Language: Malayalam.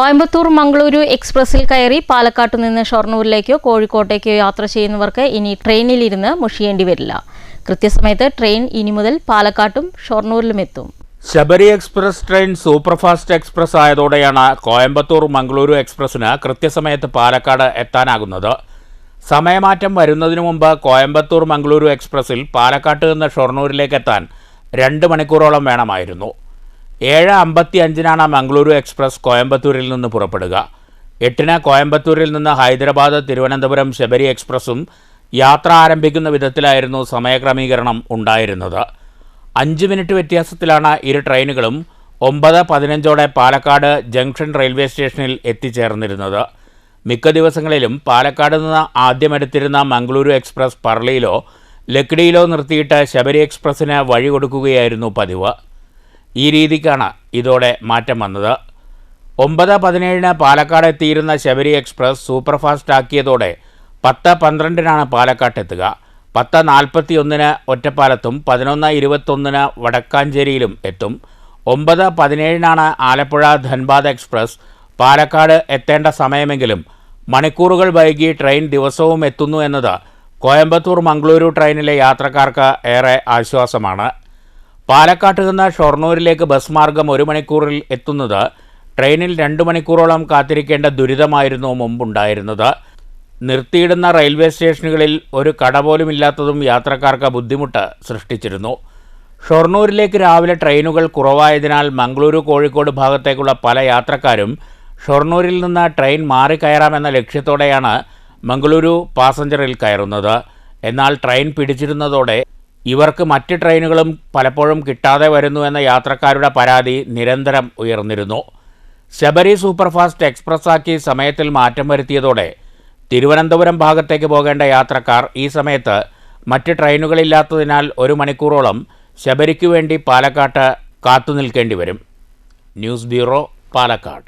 കോയമ്പത്തൂർ മംഗളൂരു എക്സ്പ്രസിൽ കയറി പാലക്കാട്ടു നിന്ന് ഷൊർണൂരിലേക്കോ കോഴിക്കോട്ടേക്കോ യാത്ര ചെയ്യുന്നവർക്ക് ഇനി ട്രെയിനിലിരുന്ന് മുഷിയേണ്ടി വരില്ല. കൃത്യസമയത്ത് ട്രെയിൻ ഇനി മുതൽ പാലക്കാട്ടും ഷൊർണൂരിലും എത്തും. Sabari express train superfast express ആയതോടെയാണ് Coimbatore Mangaluru എക്സ്പ്രസ്സിന് കൃത്യസമയത്ത് പാലക്കാട് എത്താനാകുന്നത്. സമയമാറ്റം വരുന്നതിനു മുമ്പ് കോയമ്പത്തൂർ മംഗളൂരു എക്സ്പ്രസ്സിൽ പാലക്കാട്ട് നിന്ന് ഷൊർണൂരിലേക്ക് എത്താൻ രണ്ട് മണിക്കൂറോളം വേണമായിരുന്നു. ഏഴ് അമ്പത്തി അഞ്ചിനാണ് മംഗളൂരു എക്സ്പ്രസ് കോയമ്പത്തൂരിൽ നിന്ന് പുറപ്പെടുക. എട്ടിന് കോയമ്പത്തൂരിൽ നിന്ന് ഹൈദരാബാദ് തിരുവനന്തപുരം ശബരി എക്സ്പ്രസും യാത്ര ആരംഭിക്കുന്ന വിധത്തിലായിരുന്നു സമയക്രമീകരണം ഉണ്ടായിരുന്നത്. അഞ്ച് മിനിറ്റ് വ്യത്യാസത്തിലാണ് ഇരു ട്രെയിനുകളും ഒമ്പത് പതിനഞ്ചോടെ പാലക്കാട് ജംഗ്ഷൻ റെയിൽവേ സ്റ്റേഷനിൽ എത്തിച്ചേർന്നിരുന്നത്. മിക്ക ദിവസങ്ങളിലും പാലക്കാട് നിന്ന് ആദ്യമെടുത്തിരുന്ന മംഗളൂരു എക്സ്പ്രസ് പർളിയിലോ ലക്കിടിയിലോ നിർത്തിയിട്ട് ശബരി എക്സ്പ്രസ്സിന് വഴി കൊടുക്കുകയായിരുന്നു പതിവ്. ഈ രീതിക്കാണ് ഇതോടെ മാറ്റം വന്നത്. ഒമ്പത് പതിനേഴിന് പാലക്കാട് എത്തിയിരുന്ന ശബരി എക്സ്പ്രസ് സൂപ്പർഫാസ്റ്റ് ആക്കിയതോടെ പത്ത് പന്ത്രണ്ടിനാണ് പാലക്കാട്ട് എത്തുക. പത്ത് നാൽപ്പത്തി ഒന്നിന് ഒറ്റപ്പാലത്തും പതിനൊന്ന് ഇരുപത്തൊന്നിന് വടക്കാഞ്ചേരിയിലും എത്തും. ഒമ്പത് പതിനേഴിനാണ് ആലപ്പുഴ ധൻബാദ് എക്സ്പ്രസ് പാലക്കാട് എത്തേണ്ട സമയമെങ്കിലും മണിക്കൂറുകൾ വൈകി ട്രെയിൻ ദിവസവും എത്തുന്നു എന്നത് കോയമ്പത്തൂർ മംഗളൂരു ട്രെയിനിലെ യാത്രക്കാർക്ക് ഏറെ ആശ്വാസമാണ്. പാലക്കാട്ട് നിന്ന് ഷൊർണൂരിലേക്ക് ബസ് മാർഗം ഒരു മണിക്കൂറിൽ എത്തുന്നത് ട്രെയിനിൽ രണ്ട് മണിക്കൂറോളം കാത്തിരിക്കേണ്ട ദുരിതമായിരുന്നു മുമ്പുണ്ടായിരുന്നത്. നിർത്തിയിടുന്ന റെയിൽവേ സ്റ്റേഷനുകളിൽ ഒരു കട പോലും ഇല്ലാത്തതും യാത്രക്കാർക്ക് ബുദ്ധിമുട്ട് സൃഷ്ടിച്ചിരുന്നു. ഷൊർണൂരിലേക്ക് രാവിലെ ട്രെയിനുകൾ കുറവായതിനാൽ മംഗളൂരു കോഴിക്കോട് ഭാഗത്തേക്കുള്ള പല യാത്രക്കാരും ഷൊർണൂരിൽ നിന്ന് ട്രെയിൻ മാറിക്കയറാമെന്ന ലക്ഷ്യത്തോടെയാണ് മംഗളൂരു പാസഞ്ചറിൽ കയറുന്നത്. എന്നാൽ ട്രെയിൻ പിടിച്ചിരുന്നതോടെ ഇവർക്ക് മറ്റ് ട്രെയിനുകളും പലപ്പോഴും കിട്ടാതെ വരുന്നു എന്ന യാത്രക്കാരുടെ പരാതി നിരന്തരം ഉയർന്നിരുന്നു. ശബരി സൂപ്പർഫാസ്റ്റ് എക്സ്പ്രസ് ആക്കി സമയത്തിൽ മാറ്റം വരുത്തിയതോടെ തിരുവനന്തപുരം ഭാഗത്തേക്ക് പോകേണ്ട യാത്രക്കാർ ഈ സമയത്ത് മറ്റ് ട്രെയിനുകളില്ലാത്തതിനാൽ ഒരു മണിക്കൂറോളം ശബരിക്കു വേണ്ടി പാലക്കാട്ട് കാത്തുനിൽക്കേണ്ടി വരും. News bureau Palakkad.